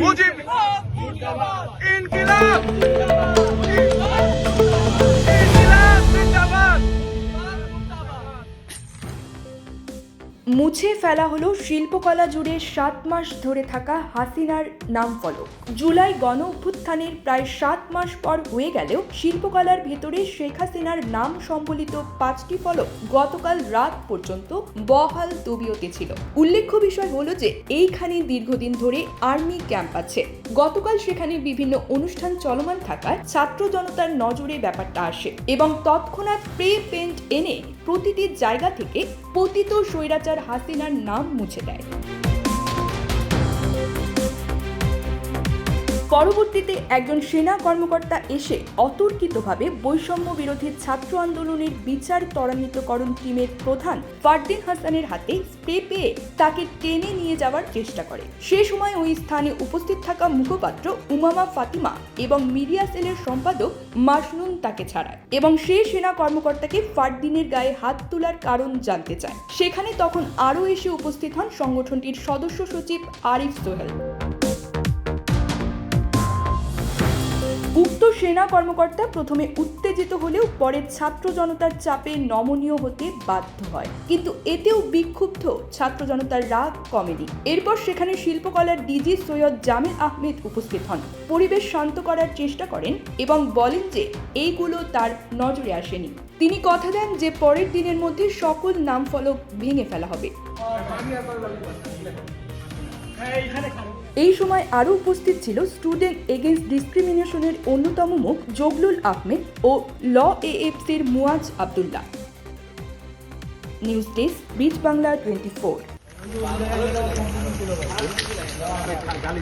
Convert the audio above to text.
মুজিব! ইনকিলাব! মুছে ফেলা হলো শিল্পকলা জুড়ে সাত মাস ধরে থাকা হাসিনার নাম ফলক। জুলাই গণ অভ্যুত্থানের প্রায় সাত মাস পর হয়ে গেলেও শিল্পকলার ভেতরে শেখ হাসিনার নাম সম্বলিত পাঁচটি ফলক গতকাল রাত পর্যন্ত বহাল তবিয়তে ছিল। উল্লেখ্য বিষয় হলো যে, এইখানে দীর্ঘদিন ধরে আর্মি ক্যাম্প আছে। গতকাল সেখানে বিভিন্ন অনুষ্ঠান চলমান থাকায় ছাত্র জনতার নজরে ব্যাপারটা আসে এবং তৎক্ষণাৎ প্রে পেন্ট এনে প্রতিটি জায়গা থেকে পতিত স্বৈরাচার হাসিনার নাম মুছে দেয়। পরবর্তীতে একজন সেনা কর্মকর্তা এসে অতর্কিতভাবে বৈষম্য বিরোধী ছাত্র আন্দোলনের বিচার ত্বরান্বিতকরণ টিমের প্রধান ফারদিন হাসানের হাতে স্প্রে পেয়ে তাকে টেনে নিয়ে যাওয়ার চেষ্টা করে। সে সময় ওই স্থানে উপস্থিত থাকা মুখপাত্র উমামা ফাতিমা এবং মিডিয়া সেলের সম্পাদক মাসনুন তাকে ছাড়ায় এবং সে সেনা কর্মকর্তাকে ফারদিনের গায়ে হাত তোলার কারণ জানতে চায়। সেখানে তখন আরও এসে উপস্থিত হন সংগঠনটির সদস্য সচিব আরিফ সোহেল। উক্ত সেনা কর্মকর্তা প্রথমে উত্তেজিত হলেও পরে ছাত্র জনতার চাপে নমনীয় হতে বাধ্য হয়। কিন্তু এতেও বিক্ষুব্ধ ছাত্র জনতার রাগ কমেনি। এরপর সেখানে শিল্পকলার ডিজি সৈয়দ জামিল আহমেদ উপস্থিত হন। পরিবেশ শান্ত করার চেষ্টা করেন এবং বলেন যে এইগুলো তার নজরে আসেনি। তিনি কথা দেন যে পরের দিনের মধ্যে সকল নাম ফলক ভেঙে ফেলা হবে। এই সময় আরও উপস্থিত ছিল স্টুডেন্ট এগেনস্ট ডিসক্রিমিনেশনের অন্যতম মুখ জগলুল আহমেদ ও ল এএফসির মুয়াজ আবদুল্লাহ নিউজ ডেস্ক বিচ বাংলা টোয়েন্টি ফোর গালি